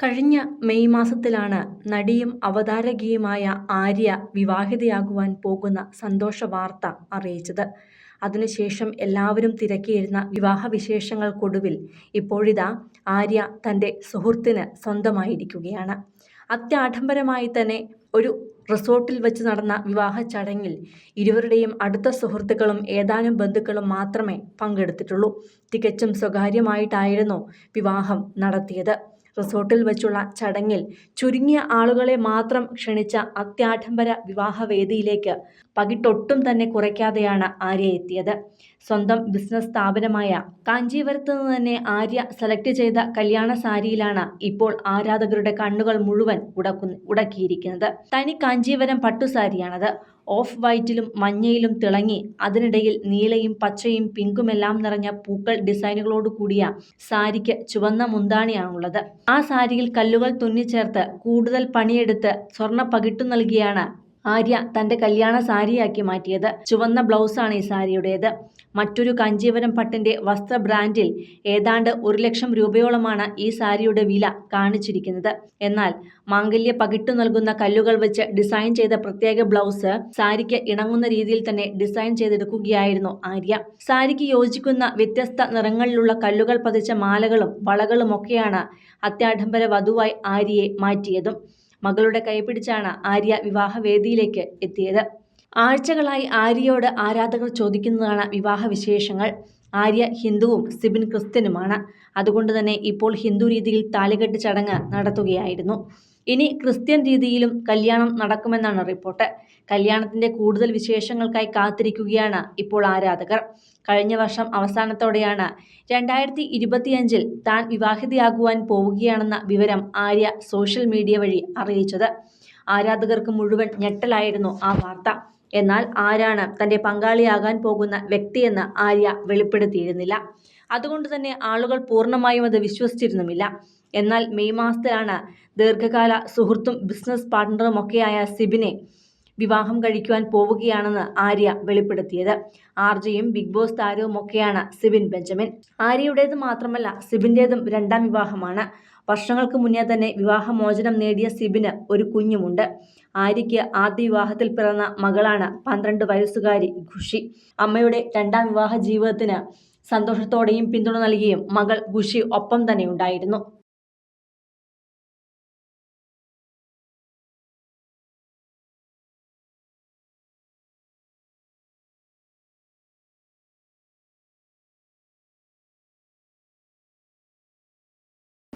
കഴിഞ്ഞ മെയ് മാസത്തിലാണ് നടിയും അവതാരകയുമായ ആര്യ വിവാഹിതയാകുവാൻ പോകുന്ന സന്തോഷ വാർത്ത അറിയിച്ചത്. അതിനുശേഷം എല്ലാവരും തിരക്കിയിരുന്ന വിവാഹ വിശേഷങ്ങൾക്കൊടുവിൽ ഇപ്പോഴിതാ ആര്യ തന്റെ സുഹൃത്തിന് സ്വന്തമായിരിക്കുകയാണ്. അത്യാഡംബരമായി തന്നെ ഒരു റിസോർട്ടിൽ വെച്ച് നടന്ന വിവാഹ ചടങ്ങിൽ ഇരുവരുടെയും അടുത്ത സുഹൃത്തുക്കളും ഏതാനും ബന്ധുക്കളും മാത്രമേ പങ്കെടുത്തിട്ടുള്ളൂ. തികച്ചും സ്വകാര്യമായിട്ടായിരുന്നു വിവാഹം നടത്തിയത്. റിസോർട്ടിൽ വെച്ചുള്ള ചടങ്ങിൽ ചുരുങ്ങിയ ആളുകളെ മാത്രം ക്ഷണിച്ച അത്യാഡംബര വിവാഹവേദിയിലേക്ക് പകിട്ടൊട്ടും തന്നെ കുറയ്ക്കാതെയാണ് ആര്യ എത്തിയത്. സ്വന്തം ബിസിനസ് സ്ഥാപനമായ കാഞ്ചീപുരത്ത് നിന്ന് തന്നെ ആര്യ സെലക്ട് ചെയ്ത കല്യാണ സാരിയിലാണ് ഇപ്പോൾ ആരാധകരുടെ കണ്ണുകൾ മുഴുവൻ ഉടക്കു ഉടക്കിയിരിക്കുന്നത്. തനി കാഞ്ചീപുരം പട്ടുസാരിയാണത് ഓഫ് വൈറ്റിലും മഞ്ഞയിലും തിളങ്ങി അതിനിടയിൽ നീലയും പച്ചയും പിങ്കുമെല്ലാം നിറഞ്ഞ പൂക്കൾ ഡിസൈനുകളോട് കൂടിയ സാരിക്ക് ചുവന്ന മുന്താണിയാണുള്ളത്. ആ സാരിയിൽ കല്ലുകൾ തുന്നിച്ചേർത്ത് കൂടുതൽ പണിയെടുത്ത് സ്വർണ പകിട്ടു നൽകിയാണ് ആര്യ തന്റെ കല്യാണ സാരിയാക്കി മാറ്റിയത്. ചുവന്ന ബ്ലൗസാണ് ഈ സാരിയുടേത്. മറ്റൊരു കാഞ്ചീപുരം പട്ടിന്റെ വസ്ത്ര ബ്രാൻഡിൽ ഏതാണ്ട് ഒരു ലക്ഷം രൂപയോളമാണ് ഈ സാരിയുടെ വില കാണിച്ചിരിക്കുന്നത്. എന്നാൽ മാംഗല്യ പകിട്ടു നൽകുന്ന കല്ലുകൾ വെച്ച് ഡിസൈൻ ചെയ്ത പ്രത്യേക ബ്ലൗസ് സാരിക്ക് ഇണങ്ങുന്ന രീതിയിൽ തന്നെ ഡിസൈൻ ചെയ്തെടുക്കുകയായിരുന്നു ആര്യ. സാരിക്ക് യോജിക്കുന്ന വ്യത്യസ്ത നിറങ്ങളിലുള്ള കല്ലുകൾ പതിച്ച മാലകളും വളകളുമൊക്കെയാണ് അത്യാഡംബര വധുവായി ആര്യയെ മാറ്റിയതും. മകളുടെ കൈപിടിച്ചാണ് ആര്യ വിവാഹവേദിയിലേക്ക് എത്തിയത്. ആഴ്ചകളായി ആര്യയോട് ആരാധകർ ചോദിക്കുന്നതാണ് വിവാഹ വിശേഷങ്ങൾ ആര്യ ഹിന്ദുവും സിബിൻ ക്രിസ്ത്യനുമാണ്. അതുകൊണ്ട് തന്നെ ഇപ്പോൾ ഹിന്ദു രീതിയിൽ താലികെട്ട് ചടങ്ങ് നടത്തുകയായിരുന്നു. ഇനി ക്രിസ്ത്യൻ രീതിയിലും കല്യാണം നടക്കുമെന്നാണ് റിപ്പോർട്ട്. കല്യാണത്തിന്റെ കൂടുതൽ വിശേഷങ്ങൾക്കായി കാത്തിരിക്കുകയാണ് ഇപ്പോൾ ആരാധകർ. കഴിഞ്ഞ വർഷം അവസാനത്തോടെയാണ് രണ്ടായിരത്തി ഇരുപത്തിയഞ്ചിൽ താൻ വിവാഹിതയാകുവാൻ പോവുകയാണെന്ന വിവരം ആര്യ സോഷ്യൽ മീഡിയ വഴി അറിയിച്ചത്. ആരാധകർക്ക് മുഴുവൻ ഞെട്ടലായിരുന്നു ആ വാർത്ത. എന്നാൽ ആരാണ് തന്റെ പങ്കാളിയാകാൻ പോകുന്ന വ്യക്തിയെന്ന് ആര്യ വെളിപ്പെടുത്തിയിരുന്നില്ല. അതുകൊണ്ട് തന്നെ ആളുകൾ പൂർണമായും അത് വിശ്വസിച്ചിരുന്നുമില്ല. എന്നാൽ മെയ് മാസത്തിലാണ് ദീർഘകാല സുഹൃത്തും ബിസിനസ് പാർട്ട്ണറുമൊക്കെയായ സിബിനെ വിവാഹം കഴിക്കുവാൻ പോവുകയാണെന്ന് ആര്യ വെളിപ്പെടുത്തിയത്. ആർജയും ബിഗ് ബോസ് താരവും ഒക്കെയാണ് സിബിൻ ബെഞ്ചമിൻ. ആര്യയുടേത് മാത്രമല്ല സിബിന്റേതും രണ്ടാം വിവാഹമാണ്. വർഷങ്ങൾക്ക് മുന്നേ തന്നെ വിവാഹമോചനം നേടിയ സിബിന് ഒരു കുഞ്ഞുമുണ്ട്. ആര്യയ്ക്ക് ആദ്യ വിവാഹത്തിൽ പിറന്ന മകളാണ് പന്ത്രണ്ട് വയസ്സുകാരി ഖുഷി. അമ്മയുടെ രണ്ടാം വിവാഹ ജീവിതത്തിന് സന്തോഷത്തോടെയും പിന്തുണ നൽകിയും മകൾ ഖുഷി ഒപ്പം തന്നെ ഉണ്ടായിരുന്നു.